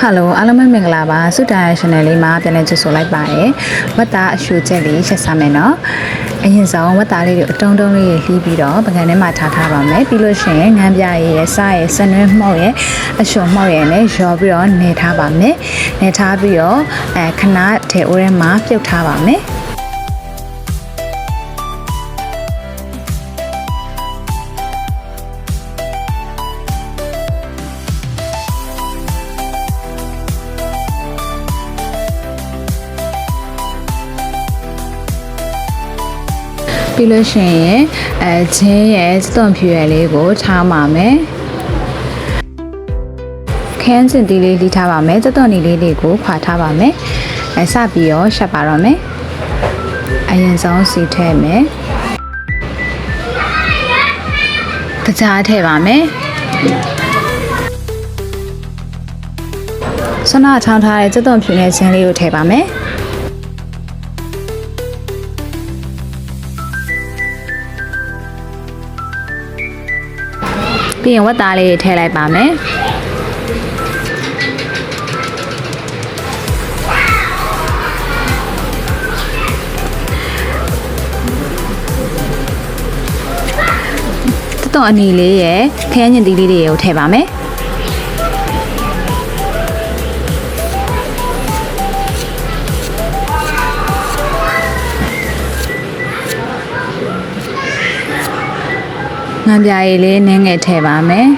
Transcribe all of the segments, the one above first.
ဟယ်လိုအားလုံးပဲမင်္ဂလာပါစုတာ channel လေးမှာပြန်လည်ကြိုဆိုလိုက်ပါတယ်ဝတ်သားအရှူချက်လေးရှက်စားမယ်နော်အရင်ဆုံးဝတ်သားလေးတွေအတုံးတုံးလေးလှီးပြီးတော့ပကံထဲမှာထားထားပါမယ်ပြီးလို့ရှိရင်ငန်းပြရည်ရဲ့စားရည်ဆနွဲမှုန့်ရဲ့အရှုံမှုန့်ရဲ့နဲ့ရောပြီးတော့နေထားပါမယ်နေထားပြီးတော့အဲခဏထဲအိုးထဲမှာပြုတ်ထားပါမယ် ပြီးလို့ရှိရင်အဲချင်းရဲ့စသွန်ဖြူရည်လေးကိုထားပါမယ်ခန်းစင်တီလေးလိထားပါမယ်စသွန်နီလေးတွေကိုခွာထားပါမယ်အဲစပြီးတော့ရှက်ပါတော့မယ်အရင်ဆုံးစီထည့်မယ်တကြားထည့်ပါမယ်ဆွမ်းနာချောင်းထားတဲ့စသွန်ဖြူနဲ့ချင်းလေးကိုထည့်ပါမယ် ပြီးရင်ဝက်သားလေးထည့်လိုက်ပါမယ်တတော်အနီလေးရယ်ခရမ်းညင်တီးလေးတွေကိုထည့်ပါမယ် ငန်းပြားရည်လေးနင်းငယ်ထည့်ပါမယ်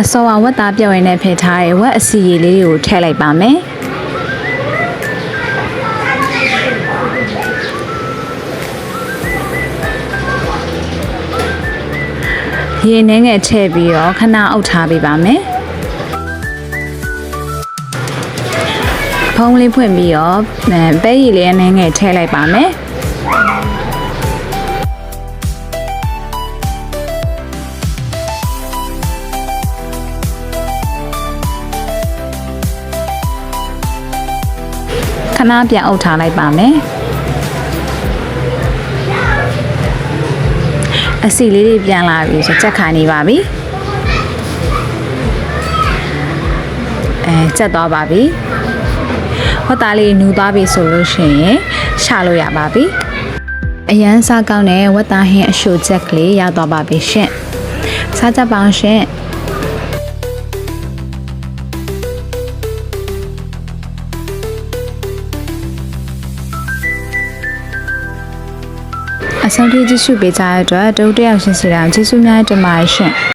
အစောအဝတ်သားပြောင်းရင်နဲ့ဖယ်ထားတဲ့ဝက်အစီရည်လေးကိုထည့်လိုက်ပါမယ်ရေနှင်းငယ်ထည့်ပြီးတော့ခဏအုပ်ထားပေးပါမယ် ဖုံးလေးဖွင့်ပြီးတော့အဲပဲရည်လေးအနှင်းငယ်ထည့်လိုက်ပါမယ်ခဏပြန်အုပ်ထားလိုက်ပါမယ်အစီလေးတွေပြန်လာပြီဆိုချက်ခါနေပါပြီအဲချက်သွားပါပြီ ဟောသားလေးနူသွားပြီဆိုလို့ရှိရင်ရှာလို့ရပါပြီအရန်စားကောင်းတဲ့ဝတ်သားဟင်းအရှိုချက်ကလေးရသွားပါပြီရှင်စားကြပါအောင်ရှင်အဆုံးထိကြည့်ရှုပေးကြတဲ့အတွက်တုတ်တယောက်ရှင်စီတာကျေးဇူးများတင်ပါတယ်ရှင်